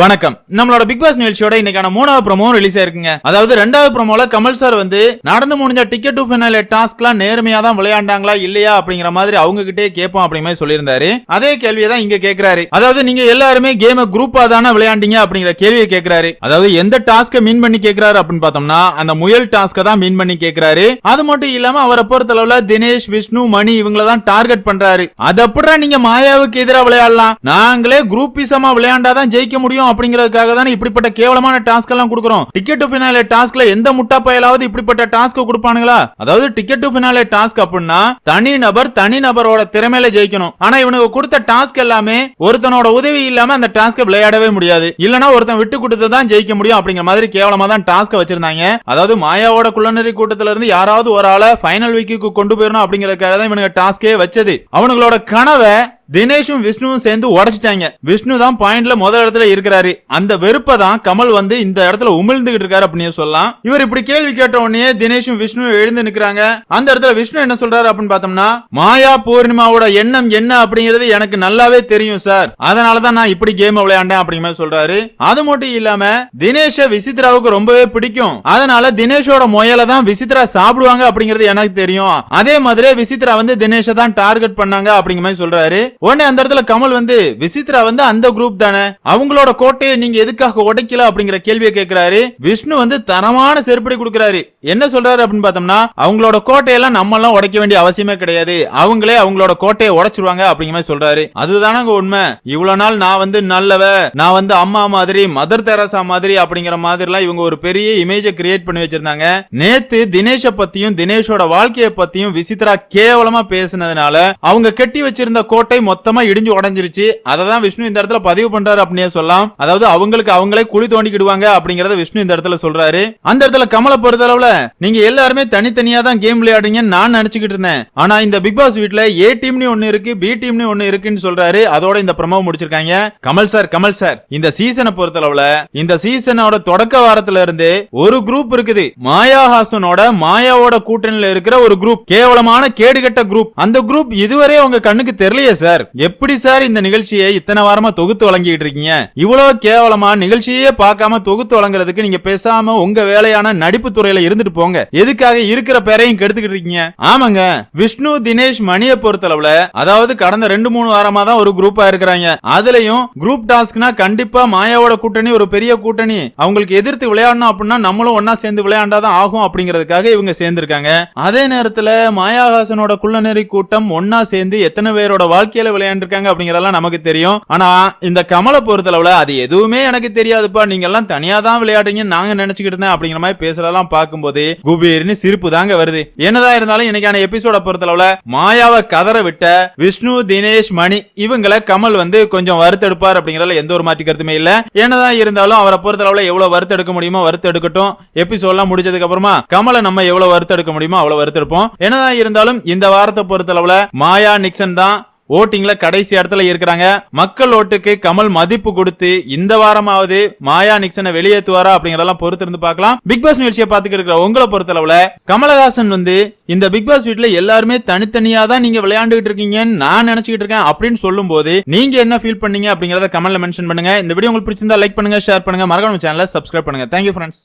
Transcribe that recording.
வணக்கம். நம்மளோட big pass நிகழ்ச்சியோட இன்னைக்கான மூணாவது ப்ரோமோ ரிலீஸ் ஆயிருக்குங்க. அதாவது ரெண்டாவது ப்ரோமோல கமல் சார் வந்து நடந்து முடிஞ்ச டிக்கெட் டு ஃபினாலே டாஸ்க்லாம் நேர்மையா தான் விளையாண்டாங்களா இல்லையா? அப்படிங்கிற மாதிரி அவங்க கிட்டே கேட்போம் அப்படிங்கிற மாதிரி சொல்லியிருந்தாரு. அதே கேள்வியை தான் இங்க கேக்குறாரு அதாவது நீங்க எல்லாருமே கேம குரூப்பா தானே விளையாண்டீங்க அப்படிங்கிற கேள்வியை கேக்குறாரு அதாவது எந்த டாஸ்க மீன் பண்ணி கேக்குறாரு அப்படின்னு பார்த்தோம்னா அந்த முயல் டாஸ்க தான் மீன் பண்ணி கேக்குறாரு அது மட்டும் இல்லாம அவரை பொறுத்த அளவுல தினேஷ் விஷ்ணு மணி இவங்கள தான் டார்கெட் பண்றாரு. அது அப்படின்னா நீங்க மாயாவுக்கு எதிராக விளையாடலாம்? நாங்களே குரூப்பிசமா விளையாண்டாதான் ஜெயிக்க முடியும்? அப்படிங்கறதுக்காக தானே இப்படிப்பட்ட கேவலமான டாஸ்க் எல்லாம் கொடுக்குறோம். டிக்கெட் டு பினாலே டாஸ்க்ல எந்த முட்டா பயலாவது இப்படிப்பட்ட டாஸ்க் கொடுப்பானுங்களா? அதாவது டிக்கெட் டு பினாலே டாஸ்க் அப்படின்னா தனி நபர் தனி நபரோட திறமையில ஜெயிக்கணும். ஆனா இவனுக்கு கொடுத்த டாஸ்க் எல்லாமே ஒருத்தனோட உதவி இல்லாம அந்த டாஸ்க் விளையாடவே முடியாது. இல்லனா ஒருத்தன் விட்டு கொடுத்து தான் ஜெயிக்க முடியும் அப்படிங்கிற மாதிரி கேவலமா தான் டாஸ்க் வச்சிருந்தாங்க. அதாவது மாயாவோட குள்ளநெறி கூட்டத்துல இருந்து யாராவது ஒரு ஆளை ஃபைனல் வீக்குக்கு கொண்டு போயிடணும் அப்படிங்கறதுக்காக தான் இவனுக்கு டாஸ்கே வச்சது. அவனுங்களோட கனவை தினேஷும் விஷ்ணுவும் சேர்ந்து உடைச்சிட்டாங்க. விஷ்ணு தான் பாயிண்ட்ல முதல் இடத்துல இருக்கிறாரு. அந்த வெறுப்பை தான் கமல் வந்து இந்த இடத்துல உமிழ்ந்துகிட்டு இருக்காரு அப்படின்னு சொல்லலாம். இவர் இப்படி கேள்வி கேட்ட உடனே தினேஷும் விஷ்ணு எழுந்து நிக்கிறாங்க. அந்த இடத்துல விஷ்ணு என்ன சொல்றாரு அப்படின்னு பார்த்தோம்னா மாயா பூர்ணிமாவோட எண்ணம் என்ன அப்படிங்கிறது எனக்கு நல்லாவே தெரியும் சார். அதனாலதான் நான் இப்படி கேம் விளையாண்டேன் அப்படிங்கிற மாதிரி சொல்றாரு. அது மட்டும் இல்லாம தினேஷ விசித்ராவுக்கு ரொம்பவே பிடிக்கும். அதனால தினேஷோட முயலை தான் விசித்ரா சாப்பிடுவாங்க அப்படிங்கிறது எனக்கு தெரியும். அதே மாதிரி விசித்ரா வந்து தினேஷ தான் டார்கெட் பண்ணாங்க அப்படிங்கிற மாதிரி சொல்றாரு. உடனே அந்த இடத்துல கமல் வந்து விசித்ரா வந்து அந்த குரூப் தானே? அவங்களோட கோட்டையை நீங்க எதுக்காக உடைக்கல அப்படிங்கிற கேள்வியை கேட்கிறாரு விஷ்ணு வந்து தரமான செருப்படி கொடுக்கிறாரு. என்ன சொல்றாரு அப்படின்னு பார்த்தோம்னா அவங்களோட கோட்டையெல்லாம் நம்ம எல்லாம் உடைக்க வேண்டிய அவசியமே கிடையாது. அவங்களே அவங்களோட கோட்டையை உடைச்சிருவாங்க அப்படிங்கிற மாதிரி சொல்றாரு. அதுதானங்க உண்மை. இவ்வளவு நாள் நான் வந்து நல்லவ நான் வந்து அம்மா மாதிரி மதர் தெரசா மாதிரி அப்படிங்கிற மாதிரி எல்லாம் இவங்க ஒரு பெரிய இமேஜை கிரியேட் பண்ணி வச்சிருந்தாங்க. நேத்து தினேஷ பத்தியும் தினேஷோட வாழ்க்கையை பத்தியும் விசித்ரா கேவலமா பேசினதுனால அவங்க கட்டி வச்சிருந்த கோட்டை மொத்தமா இடிஞ்சு உடைஞ்சிருச்சு. அதை தான் விஷ்ணு இந்த இடத்துல பதிவு பண்றாரு அப்படின்னே சொல்லலாம். அதாவது அவங்களுக்கு அவங்களே குழி தோண்டிக்கிடுவாங்க அப்படிங்கறத விஷ்ணு இந்த இடத்துல சொல்றாரு. அந்த இடத்துல கமலை பொறுத்தளவுல நீங்க எல்லாருமே தனித்தனியா தான் கேம் விளையாடுறீங்கன்னு நான் நினைச்சுக்கிட்டு இருந்தேன். ஆனா இந்த பிக் பாஸ் வீட்டுல ஏ டீம்னு ஒண்ணு இருக்கு பி டீம்னு ஒண்ணு இருக்குன்னு சொல்றாரு. அதோட இந்த பிரமோ முடிச்சிருக்காங்க. கமல் சார் கமல் சார் இந்த சீசனை பொறுத்தளவுல இந்த சீசனோட தொடக்க வாரத்துல இருந்து ஒரு குரூப் இருக்குது. மாயாஹாசனோட மாயாவோட கூட்டணியில இருக்கிற ஒரு குரூப் கேவலமான கேடுகட்ட குரூப் அந்த குரூப் இதுவரை உங்க கண்ணுக்கு தெரியலையே சார் எப்படி சார் இந்த நிகழ்ச்சியை இத்தனை வாரமா தொகுத்து வழங்கிட்டு இருக்கீங்க? இவ்வளவு கேவலமா நிகழ்ச்சியே பார்க்காம தொகுத்து வழங்குறதுக்கு நீங்க பேசாம உங்க வேலையான நடிப்பு துறையில இருந்துட்டு போங்க. எதுக்காக இருக்கிற பேரையும் கெடுத்துக்கிட்டு இருக்கீங்க? ஆமாங்க. விஷ்ணு தினேஷ் மணியை பொறுத்தளவுல அதாவது கடந்த ரெண்டு மூணு வாரமா தான் ஒரு குரூப்பா இருக்கிறாங்க. அதுலயும் குரூப் டாஸ்க்னா கண்டிப்பா மாயாவோட கூட்டணி ஒரு பெரிய கூட்டணி. அவங்களுக்கு எதிர்த்து விளையாடணும் அப்படின்னா நம்மளும் ஒன்னா சேர்ந்து விளையாண்டாதான் ஆகும் அப்படிங்கறதுக்காக இவங்க சேர்ந்திருக்காங்க. அதே நேரத்துல மாயாஹாசனோட குள்ளநெறி கூட்டம் ஒன்னா சேர்ந்து எத்தனை பேரோட வாழ்க்கையில விளையாண்டுருக்காங்க அப்படிங்கறதெல்லாம் நமக்கு தெரியும். ஆனா இந்த கமலை பொறுத்தளவுல அது எதுவுமே எனக்கு தெரியாதுப்பா. நீங்க எல்லாம் தனியா தான் விளையாடுறீங்கன்னு நாங்க நினைச்சுக்கிட்டு இருந்தேன் அப்படிங்கிற மாதிரி பேசுறதெல்லாம் பார்க்கும்போது குபீர்னு சிரிப்பு தாங்க வருது. என்னதான் இருந்தாலும் இன்னைக்கான எபிசோட பொறுத்தளவுல மாயாவை கதற விட்ட விஷ்ணு தினேஷ் மணி இவங்களை கமல் வந்து கொஞ்சம் வருத்தெடுப்பார் அப்படிங்கறதுல எந்த ஒரு மாற்றி கருத்துமே இல்ல. என்னதான் இருந்தாலும் அவரை பொறுத்தளவுல எவ்வளவு வருத்தெடுக்க முடியுமோ வருத்தெடுக்கட்டும் எபிசோட்லாம் முடிஞ்சதுக்கு அப்புறமா கமலை நம்ம எவ்வளவு வருத்தெடுக்க முடியுமோ அவ்வளவு வருத்தெடுப்போம் என்னதான் இருந்தாலும் இந்த வாரத்தை பொறுத்தளவுல மாயா நிக்சன் தான் ஓட்டிங்ல கடைசி இடத்துல இருக்கிறாங்க. மக்கள் ஓட்டுக்கு கமல் மதிப்பு கொடுத்து இந்த வாரமாவது மாயா நிக்சனை வெளியேற்றுவாரா அப்படிங்கறதெல்லாம் பொறுத்து இருந்து பார்க்கலாம். பிக் பாஸ் நிகழ்ச்சியை பார்த்துக்கிட்டு இருக்கிற உங்களை பொறுத்தளவுல கமலஹாசன் வந்து இந்த பிக் பாஸ் வீட்ல எல்லாருமே தனித்தனியா தான் நீங்க விளையாண்டுகிட்டு இருக்கீங்கன்னு நான் நினைச்சுக்கிட்டு இருக்கேன் அப்படின்னு சொல்லும் போது நீங்க என்ன ஃபீல் பண்ணீங்க அப்படிங்கறத கமெண்ட்ல மென்ஷன் பண்ணுங்க. இந்த வீடியோ உங்களுக்கு பிடிச்சிருந்தா லைக் பண்ணுங்க ஷேர் பண்ணுங்க. மறக்காம சேனலை சப்ஸ்கிரைப் பண்ணுங்க. Thank you friends